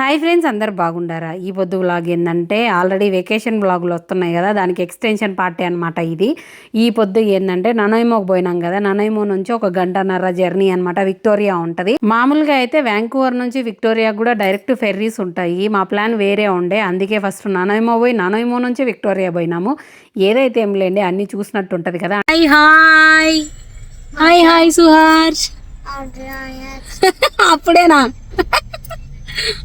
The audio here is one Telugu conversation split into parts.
హాయ్ ఫ్రెండ్స్ అందరు బాగుండారా? ఈ పొద్దు వ్లాగ్ ఏంటంటే ఆల్రెడీ వెకేషన్ వ్లాగులు వస్తున్నాయి కదా దానికి ఎక్స్టెన్షన్ పార్టీ అనమాట ఇది. ఈ పొద్దు ఏంటంటే ననైమోకి పోయినాం కదా ననైమో నుంచి ఒక గంటన్నర జర్నీ అనమాట విక్టోరియా ఉంటుంది. మామూలుగా అయితే వ్యాంకూవర్ నుంచి విక్టోరియా కూడా డైరెక్ట్ ఫెర్రీస్ ఉంటాయి. మా ప్లాన్ వేరే ఉండే అందుకే ఫస్ట్ ననైమో పోయి ననైమో నుంచి విక్టోరియా పోయినాము. ఏదైతే ఏం లేండి అన్ని చూసినట్టు ఉంటుంది కదా. Hi hi hi hi Suharsh అప్పుడేనా?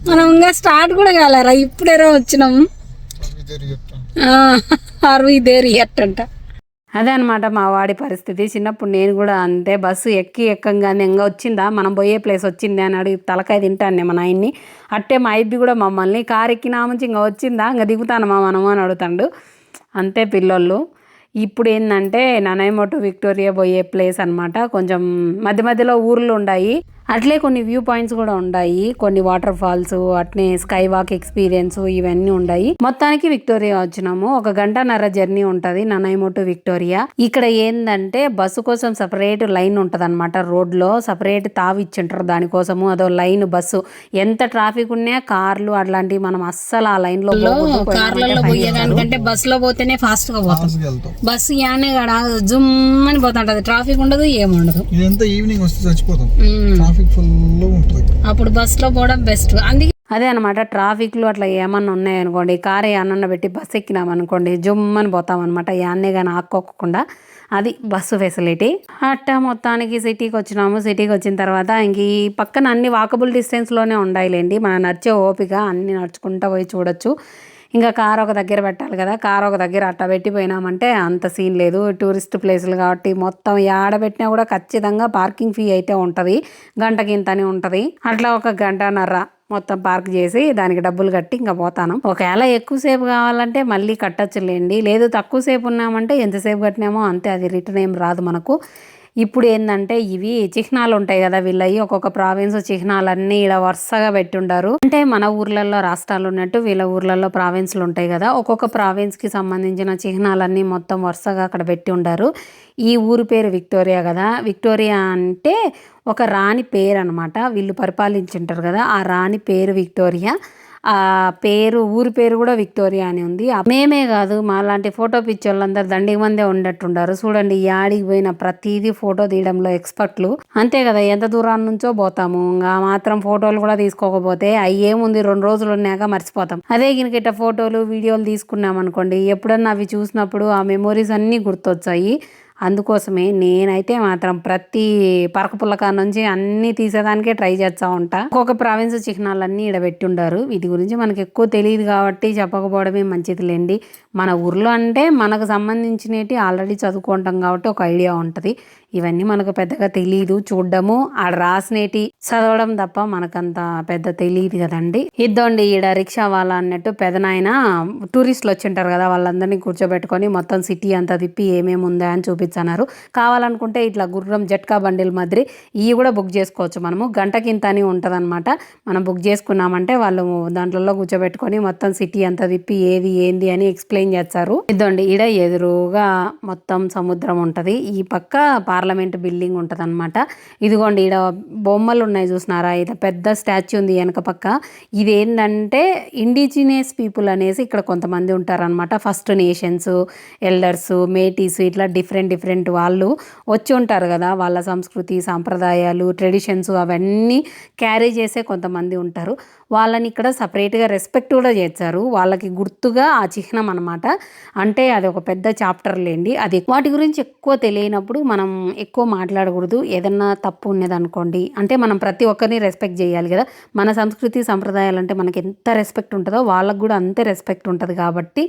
మనం ఇంకా స్టార్ట్ కూడా కాలేరా ఇప్పుడేరా వచ్చినాం. అరవై దేరి ఎట్టంట అదే అనమాట మా వాడి పరిస్థితి. చిన్నప్పుడు నేను కూడా అంతే బస్సు ఎక్కి ఎక్కంగానే ఇంకా వచ్చిందా? మనం పోయే ప్లేస్ వచ్చింది అని అడిగి తలకాయ తింటాను మా ఆయన్ని అట్టే మా ఐబి కూడా మమ్మల్ని కారు ఎక్కినా నుంచి ఇంకా వచ్చిందా? ఇంకా దిగుతాను మా మనము అని అడుగుతాడు. అంతే పిల్లోళ్ళు. ఇప్పుడు ఏంటంటే ననైమోటు విక్టోరియా పోయే ప్లేస్ అనమాట కొంచెం మధ్య మధ్యలో ఊర్లు ఉన్నాయి అట్లే కొన్ని వ్యూ పాయింట్స్ కూడా ఉన్నాయి కొన్ని వాటర్ ఫాల్స్ అట్నే స్కై వాక్ ఎక్స్పీరియన్స్ ఇవన్నీ ఉన్నాయి మొత్తానికి విక్టోరియా వచ్చినాము. ఒక గంటన్నర జర్నీ ఉంటది ననైమోటు విక్టోరియా. ఇక్కడ ఏంటంటే బస్సు కోసం సపరేట్ లైన్ ఉంటది అనమాట రోడ్లో సపరేట్ తావి ఇచ్చింటారు దానికోసము. అదో లైన్ బస్సు. ఎంత ట్రాఫిక్ ఉన్నా కార్లు అట్లాంటివి మనం అస్సలు ఆ లైన్లో కార్లలో పోయేదానికంటే బస్లో పోతేనే ఫాస్ట్గా పోతాం. బస్సు యానే కాడ జుమ్ అని పోతుంటది. ట్రాఫిక్ ఉండదు ఏముండదు. ఇదంతా ఈవినింగ్ వస్తే చచ్చిపోతాం. ట్రాఫిక్ ఫుల్ ఉంటుంది. అప్పుడు బస్సులో పోవడం బెస్ట్ అందుకే అదే అనమాట ట్రాఫిక్లు అట్లా ఏమన్నా ఉన్నాయనుకోండి కారు ఏమన్నా పెట్టి బస్సు ఎక్కినాం అనుకోండి జుమ్మని పోతాం అనమాట యాన్నే కానీ ఆక్కోకుండా. అది బస్సు ఫెసిలిటీ అట్ట మొత్తానికి సిటీకి వచ్చినాము. సిటీకి వచ్చిన తర్వాత ఇంక ఈ పక్కన అన్ని వాకబుల్ డిస్టెన్స్లోనే ఉండాయిలేండి. మనం నడిచే ఓపిక అన్ని నడుచుకుంటూ పోయి చూడొచ్చు. ఇంకా కార్ ఒక దగ్గర పెట్టాలి కదా కార్ ఒక దగ్గర అట్ట పెట్టిపోయినామంటే అంత సీన్ లేదు. టూరిస్ట్ ప్లేసులు కాబట్టి మొత్తం ఏడ పెట్టినా కూడా ఖచ్చితంగా పార్కింగ్ ఫీ అయితే ఉంటుంది. గంటకి ఇంతని ఉంటుంది. అట్లా ఒక గంటన్నర మొత్తం పార్క్ చేసి దానికి డబ్బులు కట్టి ఇంకా పోతాను. ఒకవేళ ఎక్కువసేపు కావాలంటే మళ్ళీ కట్టచ్చులేండి. లేదు తక్కువసేపు ఉన్నామంటే ఎంతసేపు కట్టినామో అంతే అది రిటర్న్ ఏం రాదు మనకు. ఇప్పుడు ఏంటంటే ఇవి చిహ్నాలు ఉంటాయి కదా వీళ్ళవి ఒక్కొక్క ప్రావిన్స్ చిహ్నాలన్నీ ఇలా వరుసగా పెట్టుండారు. అంటే మన ఊర్లలో రాష్ట్రాలు ఉన్నట్టు వీళ్ళ ఊర్లలో ప్రావిన్స్లు ఉంటాయి కదా. ఒక్కొక్క ప్రావిన్స్కి సంబంధించిన చిహ్నాలన్నీ మొత్తం వరుసగా అక్కడ పెట్టి ఉండారు ఈ ఊరు పేరు విక్టోరియా కదా. విక్టోరియా అంటే ఒక రాణి పేరు అనమాట వీళ్ళు పరిపాలించుంటారు కదా. ఆ రాణి పేరు విక్టోరియా. పేరు ఊరి పేరు కూడా విక్టోరియా అని ఉంది. మేమే కాదు మాలాంటి ఫోటో పిచ్చోళ్ళందరూ దండికి మందే ఉండట్టున్నారు చూడండి ఈ ఆడికి పోయిన ప్రతిదీ ఫోటో తీయడంలో ఎక్స్పర్ట్లు. అంతే కదా ఎంత దూరాన్ని నుంచో పోతాము. ఇంకా మాత్రం ఫోటోలు కూడా తీసుకోకపోతే అవి ఏముంది రెండు రోజులు ఉన్నాక మర్చిపోతాం. అదే గినకిట ఫోటోలు వీడియోలు తీసుకున్నాం అనుకోండి ఎప్పుడన్నా అవి చూసినప్పుడు ఆ మెమొరీస్ అన్నీ గుర్తొచ్చాయి. అందుకోసమే నేనైతే మాత్రం ప్రతి పరకపుల్లకా నుంచి అన్ని తీసేదానికే ట్రై చేస్తూ ఉంటా. ఒక్కొక్క ప్రావిన్స్ చిహ్నాలన్నీ ఇక్కడ పెట్టి ఉండారు వీటి గురించి మనకు ఎక్కువ తెలియదు కాబట్టి చెప్పకపోవడమే మంచిదిలేండి. మన ఊర్లో అంటే మనకు సంబంధించినవి ఆల్రెడీ చదువుకుంటాం కాబట్టి ఒక ఐడియా ఉంటుంది. ఇవన్నీ మనకు పెద్దగా తెలియదు చూడడము ఆడ రాసినేటి చదవడం తప్ప మనకంత పెద్ద తెలియదు కదండి. ఇద్దండి ఈడ రిక్షా వాళ్ళ అన్నట్టు పెదనాయన టూరిస్టులు వచ్చింటారు కదా వాళ్ళందరినీ కూర్చోబెట్టుకొని మొత్తం సిటీ అంతా తిప్పి ఏమేమి ఉందా అని చూపి పంపించన్నారు. కావాలనుకుంటే ఇట్లా గుర్రం జట్కా బండిల్ మాదిరి ఇవి కూడా బుక్ చేసుకోవచ్చు మనము. గంటకి ఇంత అని ఉంటుంది మనం బుక్ చేసుకున్నామంటే వాళ్ళు దాంట్లో కూర్చోబెట్టుకొని మొత్తం సిటీ అంతా తిప్పి ఏది ఏంది అని ఎక్స్ప్లెయిన్ చేస్తారు. ఇదండి ఈడ ఎదురుగా మొత్తం సముద్రం ఉంటది. ఈ పక్క పార్లమెంట్ బిల్డింగ్ ఉంటుంది అనమాట ఇదిగోండి ఈడ బొమ్మలు ఉన్నాయి చూసినారా? ఇది పెద్ద స్టాచ్యూ ఉంది వెనక పక్క. ఇది ఏంటంటే ఇండిజినియస్ పీపుల్ అనేసి ఇక్కడ కొంతమంది ఉంటారనమాట ఫస్ట్ నేషన్స్ ఎల్డర్స్ మేటీస్ ఇట్లా డిఫరెంట్ డిఫరెంట్ వాళ్ళు వచ్చి ఉంటారు కదా వాళ్ళ సంస్కృతి సాంప్రదాయాలు ట్రెడిషన్స్ అవన్నీ క్యారీ చేసే కొంతమంది ఉంటారు. వాళ్ళని ఇక్కడ సపరేట్గా రెస్పెక్ట్ కూడా చేస్తారు వాళ్ళకి గుర్తుగా ఆ చిహ్నం అనమాట అంటే అది ఒక పెద్ద చాప్టర్ లేండి. అది వాటి గురించి ఎక్కువ తెలియనప్పుడు మనం ఎక్కువ మాట్లాడకూడదు. ఏదన్నా తప్పు ఉన్నది అనుకోండి అంటే మనం ప్రతి ఒక్కరిని రెస్పెక్ట్ చేయాలి కదా. మన సంస్కృతి సంప్రదాయాలు అంటే మనకి ఎంత రెస్పెక్ట్ ఉంటుందో వాళ్ళకు కూడా అంతే రెస్పెక్ట్ ఉంటుంది కాబట్టి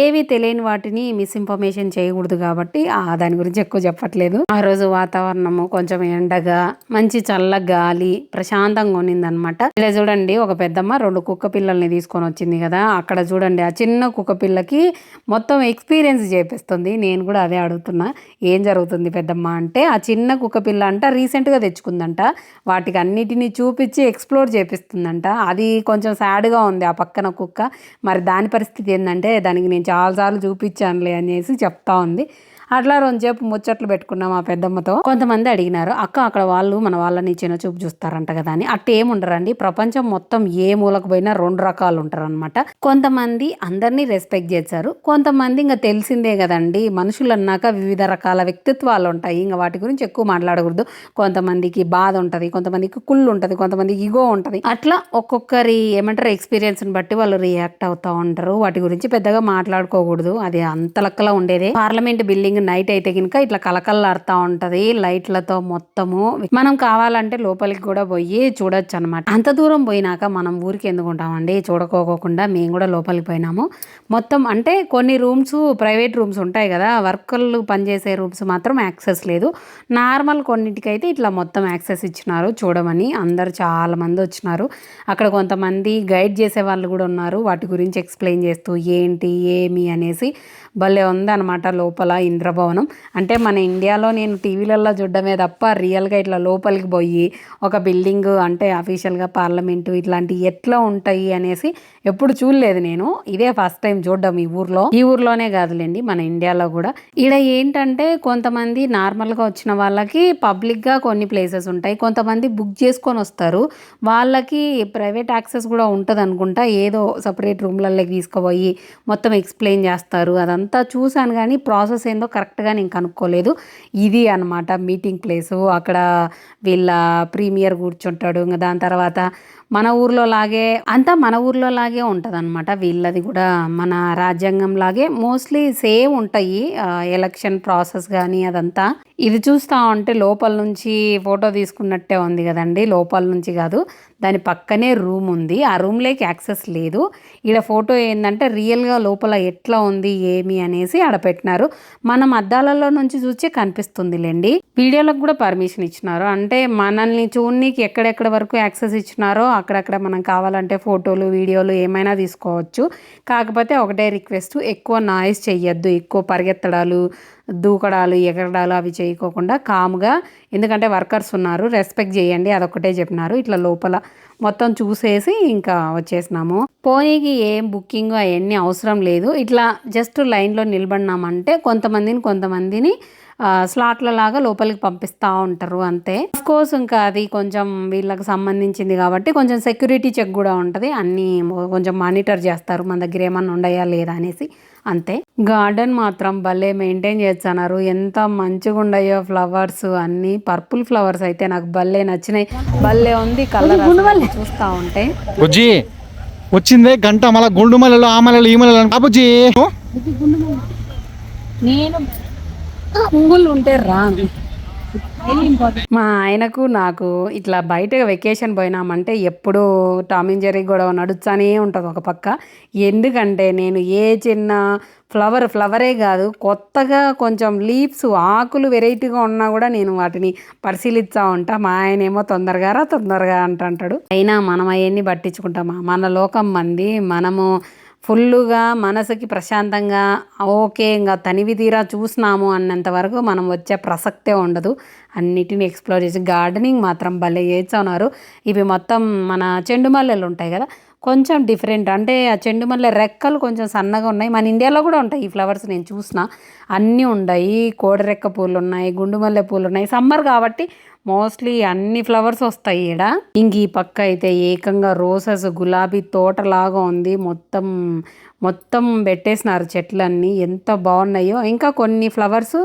ఏవి తెలియని వాటిని మిస్ఇన్ఫర్మేషన్ చేయకూడదు కాబట్టి ఆ దాని గురించి ఎక్కువ చెప్పట్లేదు. ఆ రోజు వాతావరణము కొంచెం ఎండగా మంచి చల్ల గాలి ప్రశాంతంగా ఉన్నిందనమాట ఇలా చూడండి ఒక ఒక పెద్దమ్మ రెండు కుక్క పిల్లల్ని తీసుకొని వచ్చింది కదా. అక్కడ చూడండి ఆ చిన్న కుక్క పిల్లకి మొత్తం ఎక్స్పీరియన్స్ చేపిస్తుంది. నేను కూడా అదే అడుగుతున్నా. ఏం జరుగుతుంది పెద్దమ్మ అంటే ఆ చిన్న కుక్క పిల్ల అంట రీసెంట్గా తెచ్చుకుందంట. వాటికి అన్నిటినీ చూపించి ఎక్స్ప్లోర్ చేపిస్తుందంట. అది కొంచెం సాడ్గా ఉంది ఆ పక్కన కుక్క. మరి దాని పరిస్థితి ఏంటంటే దానికి నేను చాలాసార్లు చూపించానులే అనేసి చెప్తా ఉంది. అట్లా రెండుసేపు ముచ్చట్లు పెట్టుకున్నాం ఆ పెద్దమ్మతో. కొంతమంది అడిగినారు అక్క అక్కడ వాళ్ళు మన వాళ్ళని చిన్న చూపు చూస్తారంట కదా అని. అట్ట ఏముండరండి ప్రపంచం మొత్తం ఏ మూలకు పోయినా రెండు రకాలు ఉంటారు అనమాట కొంతమంది అందరినీ రెస్పెక్ట్ చేశారు. కొంతమంది ఇంకా తెలిసిందే కదండి మనుషులు అన్నాక వివిధ రకాల వ్యక్తిత్వాలు ఉంటాయి. ఇంకా వాటి గురించి ఎక్కువ మాట్లాడకూడదు. కొంతమందికి బాధ ఉంటుంది కొంతమందికి కుళ్ళు ఉంటుంది కొంతమందికి ఇగో ఉంటుంది. అట్లా ఒక్కొక్కరి ఏమంటారు ఎక్స్పీరియన్స్ని బట్టి వాళ్ళు రియాక్ట్ అవుతా ఉంటారు. వాటి గురించి పెద్దగా మాట్లాడుకోకూడదు. అది అంత లెక్కలో ఉండేదే. పార్లమెంట్ బిల్డింగ్ నైట్ అయితే కనుక ఇట్లా కలకల్లాడుతూ ఉంటది లైట్లతో మొత్తము. మనం కావాలంటే లోపలికి కూడా పోయి చూడొచ్చు అనమాట అంత దూరం పోయినాక మనం ఊరికి ఎందుకు ఉంటామండి? చూడకోకుండా మేము కూడా లోపలికి పోయినాము. మొత్తం అంటే కొన్ని రూమ్స్ ప్రైవేట్ రూమ్స్ ఉంటాయి కదా వర్కర్లు పనిచేసే రూమ్స్ మాత్రం యాక్సెస్ లేదు. నార్మల్ కొన్నిటికైతే ఇట్లా మొత్తం యాక్సెస్ ఇచ్చినారు చూడమని అందరు చాలా మంది వచ్చినారు. అక్కడ కొంతమంది గైడ్ చేసే వాళ్ళు కూడా ఉన్నారు వాటి గురించి ఎక్స్ప్లెయిన్ చేస్తూ ఏంటి ఏమి అనేసి. భలే ఉందన్నమాట లోపల ఇంద్రభవనం. అంటే మన ఇండియాలో నేను టీవీలలో చూడడమే తప్ప రియల్గా ఇట్లా లోపలికి పోయి ఒక బిల్డింగ్ అంటే అఫీషియల్గా పార్లమెంటు ఇట్లాంటివి ఎట్లా ఉంటాయి అనేసి ఎప్పుడు చూడలేదు నేను. ఇదే ఫస్ట్ టైం చూడడం ఈ ఊర్లో. ఈ ఊర్లోనే కాదులేండి మన ఇండియాలో కూడా. ఈడ ఏంటంటే కొంతమంది నార్మల్గా వచ్చిన వాళ్ళకి పబ్లిక్గా కొన్ని ప్లేసెస్ ఉంటాయి. కొంతమంది బుక్ చేసుకొని వస్తారు. వాళ్ళకి ప్రైవేట్ యాక్సెస్ కూడా ఉంటుంది అనుకుంటా ఏదో సపరేట్ రూమ్లలోకి తీసుకుపోయి మొత్తం ఎక్స్ప్లెయిన్ చేస్తారు. అదంతా చూశాను కానీ ప్రాసెస్ ఏందో కరెక్ట్గా నేను కనుక్కోలేదు. ఇది అనమాట మీటింగ్ ప్లేసు. అక్కడ వీళ్ళ ప్రీమియర్ కూర్చుంటాడు. ఇంకా దాని తర్వాత మన ఊర్లో లాగే అంతా మన ఊర్లో లాగే ఉంటుంది అనమాట వీళ్ళది కూడా మన రాజ్యాంగం లాగే మోస్ట్లీ సేమ్ ఉంటాయి ఎలక్షన్ ప్రాసెస్ కానీ అదంతా. ఇది చూస్తా ఉంటే లోపల నుంచి ఫోటో తీసుకున్నట్టే ఉంది కదండి. లోపల నుంచి కాదు దాని పక్కనే రూమ్ ఉంది. ఆ రూమ్లోకి యాక్సెస్ లేదు. ఈడ ఫోటో ఏంటంటే రియల్గా లోపల ఎట్లా ఉంది ఏమి అనేసి ఆడ పెట్టినారు. మనం అద్దాలలో నుంచి చూస్తే కనిపిస్తుందిలేండి. వీడియోలకు కూడా పర్మిషన్ ఇచ్చినారు. అంటే మనల్ని చూడనీకి ఎక్కడెక్కడ వరకు యాక్సెస్ ఇచ్చినారో అక్కడక్కడ మనం కావాలంటే ఫోటోలు వీడియోలు ఏమైనా తీసుకోవచ్చు. కాకపోతే ఒకటే రిక్వెస్ట్ ఎక్కువ నాయిస్ చెయ్యొద్దు. ఎక్కువ పరిగెత్తడాలు దూకడాలు ఎగరడాలు అవి చేయకోకుండా కామ్గా ఎందుకంటే వర్కర్స్ ఉన్నారు రెస్పెక్ట్ చేయండి అదొకటే చెప్పినారు. ఇట్లా లోపల మొత్తం చూసేసి ఇంకా వచ్చేసినాము. పోనీకి ఏం బుకింగ్ అవన్నీ అవసరం లేదు. ఇట్లా జస్ట్ లైన్లో నిలబడినామంటే కొంతమందిని కొంతమందిని స్లాట్ల లాగా లోపలికి పంపిస్తూ ఉంటారు అంతే. కోర్స్ ఇంకా అది కొంచెం వీళ్ళకి సంబంధించింది కాబట్టి కొంచెం సెక్యూరిటీ చెక్ కూడా ఉంటుంది. అన్నీ కొంచెం మానిటర్ చేస్తారు మన దగ్గర ఏమన్నా ఉండయా లేదా అనేసి అంతే. గార్డెన్ మాత్రం భలే మెయింటైన్ చేస్తున్నారు. ఎంత మంచిగా ఉండయో ఫ్లవర్స్ అన్ని. పర్పుల్ ఫ్లవర్స్ అయితే నాకు భలే నచ్చినాయి. భలే ఉంది కలర్ చూస్తా ఉంటే. వచ్చిందే గంట మళ్ళీ గుండు మల్లెలు ఆ మల్లెలు ఈ మల్లెలు. నేను పువ్వులు ఉంటే రాను మా ఆయనకు నాకు ఇట్లా బయట వెకేషన్ పోయినామంటే ఎప్పుడూ టామిన్ జెర్రీ గొడవ నడుస్తూనే ఉంటుంది ఒక పక్క. ఎందుకంటే నేను ఏ చిన్న ఫ్లవర్ ఫ్లవరే కాదు కొత్తగా కొంచెం లీవ్స్ ఆకులు వెరైటీగా ఉన్నా కూడా నేను వాటిని పరిశీలిస్తూ ఉంటా. మా ఆయన ఏమో తొందరగా రా తొందరగా అంటాడు అయినా మనం అవన్నీ పట్టించుకుంటామా? మన లోకం మంది మనము ఫుల్లుగా మనసుకి ప్రశాంతంగా ఓకే ఇంకా తనివి తీరా చూసినాము అన్నంత వరకు మనం వచ్చే ప్రసక్తే ఉండదు. అన్నిటిని ఎక్స్ప్లోర్ చేసి గార్డెనింగ్ మాత్రం భలే చేస్తున్నారు ఇవి మొత్తం మన చెండు మల్లెలు ఉంటాయి కదా కొంచెం డిఫరెంట్ అంటే ఆ చెండు మల్లె రెక్కలు కొంచెం సన్నగా ఉన్నాయి. మన ఇండియాలో కూడా ఉంటాయి ఈ ఫ్లవర్స్ నేను చూసిన. అన్నీ ఉన్నాయి కోడిరెక్క పూలు ఉన్నాయి గుండు మల్లె పూలు ఉన్నాయి. సమ్మర్ కాబట్టి మోస్ట్లీ అన్ని ఫ్లవర్స్ వస్తాయి ఈడ. ఇంక ఈ పక్క అయితే ఏకంగా రోసెస్ గులాబీ తోటలాగా ఉంది. మొత్తం మొత్తం పెట్టేసినారు చెట్లన్నీ. ఎంత బాగున్నాయో ఇంకా కొన్ని ఫ్లవర్స్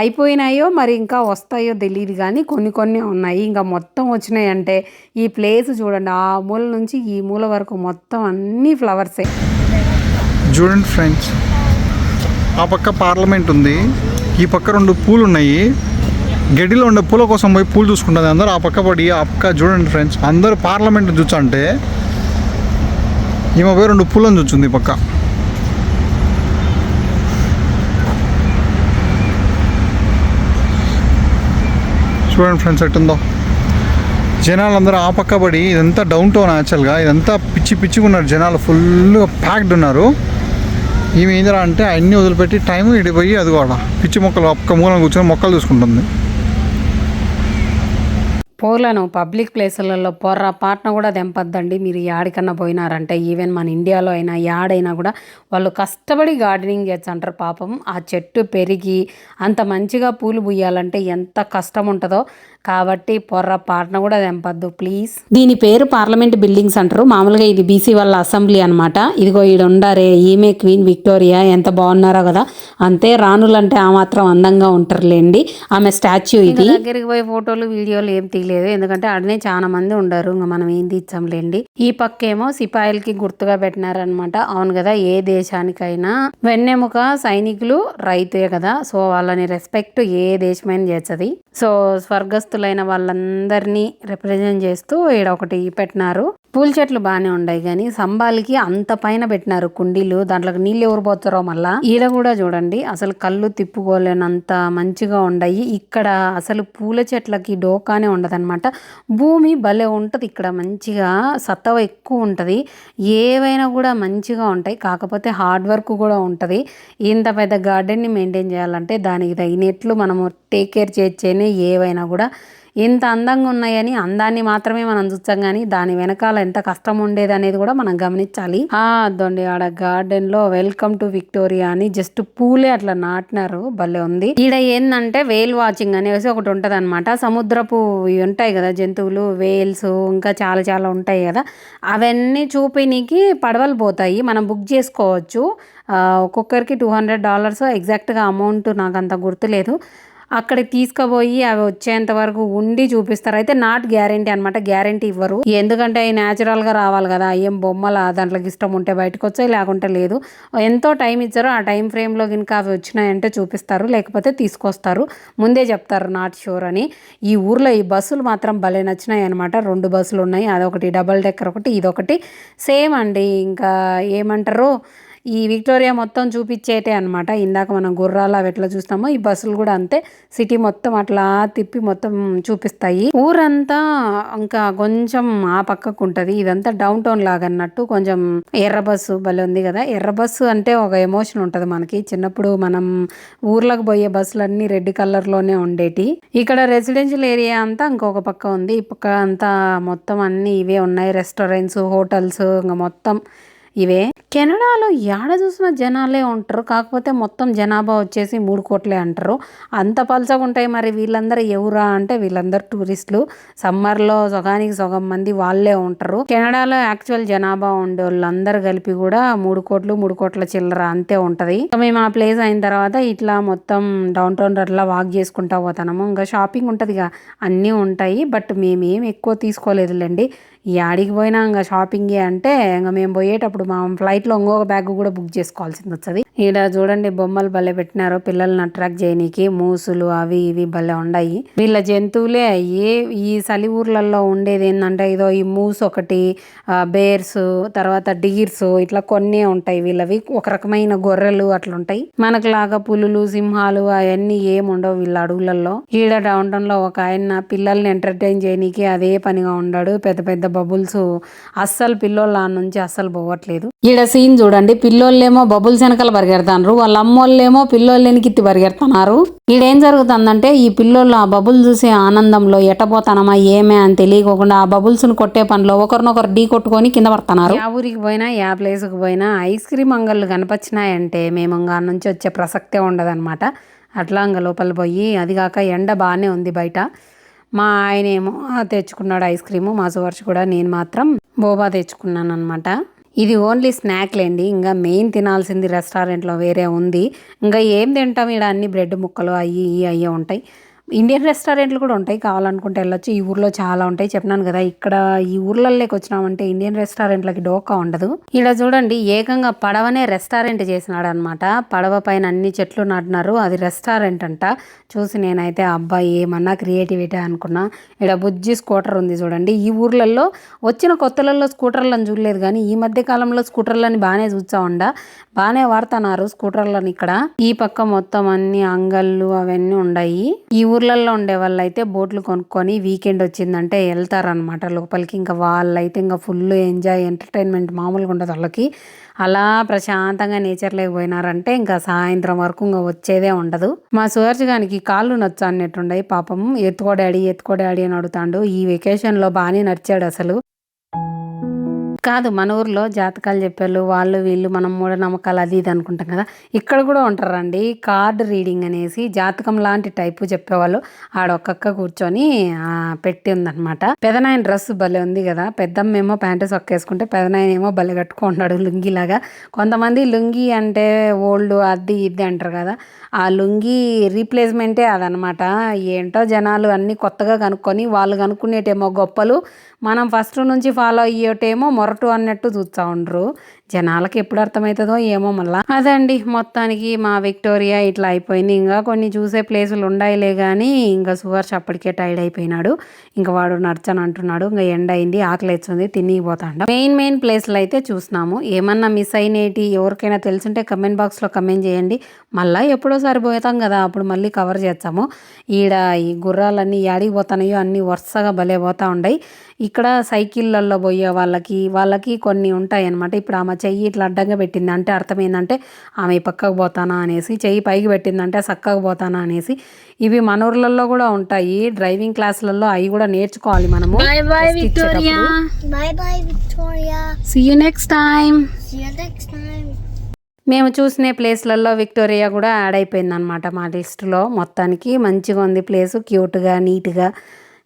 అయిపోయినాయో మరి ఇంకా వస్తాయో తెలియదు కానీ కొన్ని కొన్ని ఉన్నాయి. ఇంకా మొత్తం వచ్చినాయి అంటే ఈ ప్లేస్ చూడండి. ఆ మూల నుంచి ఈ మూల వరకు మొత్తం అన్ని ఫ్లవర్సే చూడండి ఫ్రెండ్స్ ఆ పక్క పార్లమెంట్ ఉంది. ఈ పక్క రెండు పూలు ఉన్నాయి. గడ్డిలో ఉండే పూల కోసం పోయి పూలు చూసుకుంటుంది. అందరూ ఆ పక్క పడి ఆ పక్క చూడండి ఫ్రెండ్స్ అందరూ పార్లమెంట్ చూచంటే ఈమె పోయి రెండు పూలను చూస్తుంది ఈ పక్క. చూడండి ఫ్రెండ్స్ ఎట్టుందో. జనాలు అందరూ ఆ పక్క పడి ఇదంతా డౌన్ టౌన్ యాక్చువల్గా ఇదంతా పిచ్చి పిచ్చిగా ఉన్నారు జనాలు ఫుల్గా ప్యాక్డ్ ఉన్నారు. ఈమె ఏందిరా అంటే అన్నీ వదిలిపెట్టి టైం ఇడిపోయి అది కూడా. పిచ్చి మొక్కలు ఒక్క మూలం కూర్చొని మొక్కలు చూసుకుంటుంది. పూలను పబ్లిక్ ప్లేసులలో పొర్ర పాటను కూడా తెంపద్దండి. మీరు యాడికన్నా పోయినారంటే ఈవెన్ మన ఇండియాలో అయినా యాడైనా కూడా వాళ్ళు కష్టపడి గార్డెనింగ్ చేస్తుంటారు అంటారు పాపం. ఆ చెట్టు పెరిగి అంత మంచిగా పూలు పూయాలంటే ఎంత కష్టం ఉంటుందో కాబట్టి పొర్ర పాటన కూడా తెంపద్దు ప్లీజ్ దీని పేరు పార్లమెంట్ బిల్డింగ్స్ అంటారు. మామూలుగా ఇది బీసీ వాళ్ళ అసెంబ్లీ అనమాట ఇదిగో ఈడ ఉండారే ఈమె క్వీన్ విక్టోరియా ఎంత బాగున్నారో కదా. అంతే రాణులంటే ఆ మాత్రం అందంగా ఉంటారులేండి. ఆమె స్టాచ్యూ ఇది. దగ్గరికి పోయి ఫోటోలు వీడియోలు ఏం తీయలేదు. ఎందుకంటే ఆడనే చాలా మంది ఉండరు. ఇంకా మనం ఏం తీర్చాంలేండి ఈ పక్క ఏమో సిపాయిలకి గుర్తుగా పెట్టినారనమాట అవును కదా ఏ దేశానికైనా. వెన్నెముక సైనికులు రైతే కదా. సో వాళ్ళని రెస్పెక్ట్ ఏ దేశమైనా చేస్తుంది. సో స్వర్గస్థులైన వాళ్ళందరినీ రిప్రజెంట్ చేస్తూ ఈడ ఒకటి పెట్టినారు. పూల చెట్లు బాగానే ఉన్నాయి కానీ సంబాలికి అంత పైన పెట్టినారు కుండీలు. దాంట్లోకి నీళ్ళు ఎవరు పోతారో మళ్ళా ఈడ కూడా చూడండి. అసలు కళ్ళు తిప్పుకోలేనంత మంచిగా ఉన్నాయి ఇక్కడ అసలు పూల చెట్లకి డోకానే ఉండదన్నమాట. భూమి భలే ఉంటుంది. ఇక్కడ మంచిగా సత్తవ ఎక్కువ ఉంటుంది. ఏవైనా కూడా మంచిగా ఉంటాయి. కాకపోతే హార్డ్ వర్క్ కూడా ఉంటుంది. ఇంత పెద్ద గార్డెన్ని మెయింటైన్ చేయాలంటే దానికి తగినట్లు మనము టేక్ కేర్ చేయొచ్చేనే ఏవైనా కూడా ఇంత అందంగా ఉన్నాయని అందాన్ని మాత్రమే మనం చూస్తాం కానీ దాని వెనకాల ఎంత కష్టం ఉండేది అనేది కూడా మనం గమనించాలి. ఆ అదండి ఆడ గార్డెన్లో వెల్కమ్ టు విక్టోరియా అని జస్ట్ పూలే అట్లా నాటినారు. భలే ఉంది. ఈడ ఏంటంటే వేల్ వాచింగ్ అనేసి ఒకటి ఉంటది అనమాట సముద్రపు ఇవి ఉంటాయి కదా జంతువులు వేల్స్ ఇంకా చాలా చాలా ఉంటాయి కదా. అవన్నీ చూపినీకి పడవలు పోతాయి. మనం బుక్ చేసుకోవచ్చు. ఒక్కొక్కరికి టూ హండ్రెడ్ డాలర్స్ ఎగ్జాక్ట్గా అమౌంట్ నాకు అంత గుర్తులేదు. అక్కడికి తీసుకుపోయి అవి వచ్చేంత వరకు ఉండి చూపిస్తారు. అయితే నాట్ గ్యారంటీ అనమాట గ్యారంటీ ఇవ్వరు. ఎందుకంటే అవి న్యాచురల్గా రావాలి కదా. ఏం బొమ్మల దాంట్లోకి ఇష్టం ఉంటే బయటకు వచ్చాయి లేకుంటే లేదు. ఎంతో టైం ఇచ్చారో. ఆ టైం ఫ్రేమ్లో కనుక అవి వచ్చినాయంటే చూపిస్తారు. లేకపోతే తీసుకొస్తారు. ముందే చెప్తారు నాట్ షూర్ అని. ఈ ఊర్లో ఈ బస్సులు మాత్రం భలే నచ్చినాయి అనమాట రెండు బస్సులు ఉన్నాయి. అదొకటి డబల్ డెక్కర్ ఒకటి ఇదొకటి. సేమ్ అండి. ఇంకా ఏమంటారు? ఈ విక్టోరియా మొత్తం చూపించేటే అనమాట ఇందాక మనం గుర్రాలు అవి ఎట్లా చూస్తామో ఈ బస్సులు కూడా అంతే. సిటీ మొత్తం అట్లా తిప్పి మొత్తం చూపిస్తాయి. ఊరంతా ఇంకా కొంచెం ఆ పక్కకు ఉంటుంది. ఇదంతా డౌన్ టౌన్ లాగా అన్నట్టు కొంచెం ఎర్ర బస్సు భలే ఉంది కదా. ఎర్ర బస్సు అంటే ఒక ఎమోషన్ ఉంటుంది మనకి. చిన్నప్పుడు మనం ఊర్లకు పోయే బస్సులన్నీ రెడ్ కలర్లోనే ఉండేటి. ఇక్కడ రెసిడెన్షియల్ ఏరియా అంతా ఇంకొక పక్క ఉంది. ఈ పక్క అంతా మొత్తం అన్ని ఇవే ఉన్నాయి. రెస్టారెంట్స్ హోటల్స్ ఇంకా మొత్తం ఇవే? కెనడాలో ఏడ చూసిన జనాలే ఉంటారు. కాకపోతే మొత్తం జనాభా వచ్చేసి మూడు కోట్లే అంటారు. అంత పలసగా ఉంటాయి మరి వీళ్ళందరూ ఎవరా అంటే వీళ్ళందరూ టూరిస్టులు. సమ్మర్లో సగానికి సగం మంది వాళ్ళే ఉంటారు. కెనడాలో యాక్చువల్ జనాభా ఉండే వాళ్ళందరూ కలిపి కూడా మూడు కోట్లు మూడు కోట్ల చిల్లర అంతే ఉంటుంది. మేము ఆ ప్లేస్ అయిన తర్వాత ఇట్లా మొత్తం డౌన్ టౌన్ అట్లా వాక్ చేసుకుంటా పోతాము ఇంకా షాపింగ్ ఉంటుందిగా అన్నీ ఉంటాయి. బట్ మేమేం ఎక్కువ తీసుకోలేదులేండి. ఈ ఆడికి పోయినా ఇంకా షాపింగే అంటే ఇంకా మేము పోయేటప్పుడు మా ఫ్లైట్లో ఇంకొక బ్యాగ్ కూడా బుక్ చేసుకోవాల్సింది వచ్చేది ఈడ చూడండి బొమ్మలు భలే పెట్టినారు. పిల్లల్ని అట్రాక్ట్ చేయనీకి మూసులు అవి ఇవి భలే ఉన్నాయి వీళ్ళ జంతువులే ఏ ఈ చలి ఊర్లలో ఉండేది ఏంటంటే ఇదో ఈ మూస్ ఒకటి బేర్స్ తర్వాత డీర్స్ ఇట్లా కొన్ని ఉంటాయి వీళ్ళవి. ఒక రకమైన గొర్రెలు అట్లా ఉంటాయి మనకు లాగా పులులు సింహాలు అవన్నీ ఏముండవు వీళ్ళ అడవులలో ఈడ డౌన్ టౌన్లో ఒక ఆయన పిల్లల్ని ఎంటర్టైన్ చేయనీకి అదే పనిగా ఉన్నాడు పెద్ద పెద్ద బబుల్స్ అస్సలు పిల్లోళ్ళ నుంచి అస్సలు పోవట్లేదు. ఈడ సీన్ చూడండి పిల్లోళ్ళేమో బబుల్స్ వెనకాల పరిగెడతారు వాళ్ళ అమ్మోళ్ళేమో పిల్లోళ్ళు వెనకిత్తి పరిగెడుతున్నారు. ఈడేం జరుగుతుందంటే ఈ పిల్లోళ్ళు ఆ బబుల్ చూసే ఆనందంలో ఎట్టపోతానమా ఏమే అని తెలియకోకుండా ఆ బబుల్స్ను కొట్టే పనిలో ఒకరినొకరు ఢీ కొట్టుకొని కింద పడుతున్నారు. యా ఊరికి పోయినా యా ప్లేస్కి పోయినా ఐస్ క్రీమ్ అంగళ్ళు కనిపించినాయంటే మేము ఇంకా ఆడ నుంచి వచ్చే ప్రసక్తే ఉండదన్నమాట. అట్లా ఇంకా లోపల పోయి అది కాక ఎండ బాగానే ఉంది బయట. మా ఆయన ఏమో తెచ్చుకున్నాడు ఐస్ క్రీము మా సువర్ష కూడా నేను మాత్రం బోబా తెచ్చుకున్నాను అనమాట ఇది ఓన్లీ స్నాక్లేండి ఇంకా మెయిన్ తినాల్సింది రెస్టారెంట్లో వేరే ఉంది. ఇంకా ఏం తింటాం? ఇక్కడ అన్ని బ్రెడ్ ముక్కలు అయ్యి ఇవి అయ్యే ఉంటాయి. ఇండియన్ రెస్టారెంట్లు కూడా ఉంటాయి కావాలనుకుంటే వెళ్ళొచ్చు. ఈ ఊర్లో చాలా ఉంటాయి. చెప్పినాను కదా ఇక్కడ ఈ ఊర్లలోకి వచ్చినామంటే ఇండియన్ రెస్టారెంట్లకి డోకా ఉండదు. ఇక్కడ చూడండి ఏకంగా పడవనే రెస్టారెంట్ చేసినాడు అనమాట పడవ పైన అన్ని చెట్లు నాటినారు. అది రెస్టారెంట్ అంట. చూసి నేనైతే అబ్బాయి ఏమన్నా క్రియేటివిటీ అనుకున్నా. ఇక్కడ బుజ్జి స్కూటర్ ఉంది చూడండి. ఈ ఊర్లలో వచ్చిన కొత్తలలో స్కూటర్లను చూడలేదు కానీ ఈ మధ్య కాలంలో స్కూటర్లని బాగానే చూసా ఉండ. బాగానే వాడుతున్నారు స్కూటర్లను ఇక్కడ. ఈ పక్క మొత్తం అన్ని అంగళ్ళు అవన్నీ ఉన్నాయి ఈ ఊర్లలో ఉండే వాళ్ళు అయితే బోట్లు కొనుక్కొని వీకెండ్ వచ్చిందంటే వెళ్తారనమాట లోపలికి. ఇంకా వాళ్ళైతే ఇంకా ఫుల్ ఎంజాయ్ ఎంటర్టైన్మెంట్ మామూలుగా ఉండదు వాళ్ళకి. అలా ప్రశాంతంగా నేచర్లోకి పోయినారంటే ఇంకా సాయంత్రం వరకు ఇంకా వచ్చేదే ఉండదు. మా సుహర్జ్ గానికి కాళ్ళు నచ్చు అన్నట్టుండయి పాపం. ఎత్తుకో డాడీ ఎత్తుకో డాడీ అని అడుగుతాడు. ఈ వెకేషన్లో బాగానే నడిచాడు అసలు. కాదు మన ఊర్లో జాతకాలు చెప్పారు వాళ్ళు వీళ్ళు మనం మూఢనమ్మకాలు అది ఇది అనుకుంటాం కదా. ఇక్కడ కూడా ఉంటారండి. కార్డ్ రీడింగ్ అనేసి జాతకం లాంటి టైపు చెప్పేవాళ్ళు. ఆడొక్కక్క కూర్చొని పెట్టి ఉందన్నమాట. పెదనాయన డ్రెస్ భలే ఉంది కదా. పెద్దమ్మ ఏమో ప్యాంటు సొక్కేసుకుంటే పెదనాయన ఏమో భలే కట్టుకుంటాడు లుంగిలాగా కొంతమంది లుంగి అంటే ఓల్డ్ అది ఇది అంటారు కదా. ఆ లుంగి రీప్లేస్మెంటే అదనమాట ఏంటో జనాలు అన్నీ కొత్తగా కనుక్కొని వాళ్ళు కనుక్కునేటేమో గొప్పలు మనం ఫస్ట్ నుంచి ఫాలో అయ్యేటేమో మొరటు అన్నట్టు చూస్తూ ఉండరు. జనాలకి ఎప్పుడు అర్థమవుతుందో ఏమో మళ్ళా. అదండి మొత్తానికి మా విక్టోరియా ఇట్లా అయిపోయింది. ఇంకా కొన్ని చూసే ప్లేసులు ఉండాయిలే కానీ ఇంకా సువర్ష్ అప్పటికే టైర్డ్ అయిపోయినాడు. ఇంకా వాడు నడచని అంటున్నాడు. ఇంకా ఎండ అయింది ఆకలి వేస్తుంది తినిగిపోతాడు మెయిన్ మెయిన్ ప్లేస్లు అయితే చూసినాము. ఏమన్నా మిస్ అయినేటి ఎవరికైనా తెలుసుంటే కమెంట్ బాక్స్లో కమెంట్ చేయండి. మళ్ళీ ఎప్పుడో సరిపోతాం కదా అప్పుడు మళ్ళీ కవర్ చేస్తాము. ఈడ ఈ గుర్రాలన్నీ యాడికి పోతున్నాయో అన్నీ వరుసగా భలే పోతా ఉన్నాయి ఇక్కడ సైకిళ్ళల్లో పోయే వాళ్ళకి వాళ్ళకి కొన్ని ఉంటాయి అనమాట ఇప్పుడు ఆ చెయ్యి ఇట్లా అడ్డంగా పెట్టింది. అంటే అర్థం ఏంటంటే ఆమె పక్కకు పోతానా అనేసి చెయ్యి పైకి పెట్టిందంటే చక్కగా పోతానా అనేసి. ఇవి మన ఊర్లలో కూడా ఉంటాయి. డ్రైవింగ్ క్లాసులలో అవి కూడా నేర్చుకోవాలి మనము. Next time. మేము చూసిన ప్లేస్లలో విక్టోరియా కూడా యాడ్ అయిపోయింది అనమాట మా లిస్టులో. మొత్తానికి మంచిగా ఉంది ప్లేస్. క్యూట్గా నీట్గా.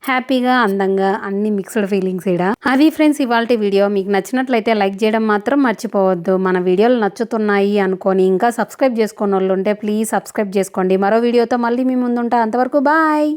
హ్యాపీగా అందంగా అన్ని మిక్స్డ్ ఫీలింగ్స్ ఇడ అది ఫ్రెండ్స్ ఇవాళ వీడియో. మీకు నచ్చినట్లయితే లైక్ చేయడం మాత్రం మర్చిపోవద్దు. మన వీడియోలు నచ్చుతున్నాయి అనుకొని ఇంకా సబ్స్క్రైబ్ చేసుకున్న వాళ్ళు ఉంటే ప్లీజ్ సబ్స్క్రైబ్ చేసుకోండి. మరో వీడియోతో మళ్ళీ మీ ముందుంటా. అంతవరకు బాయ్!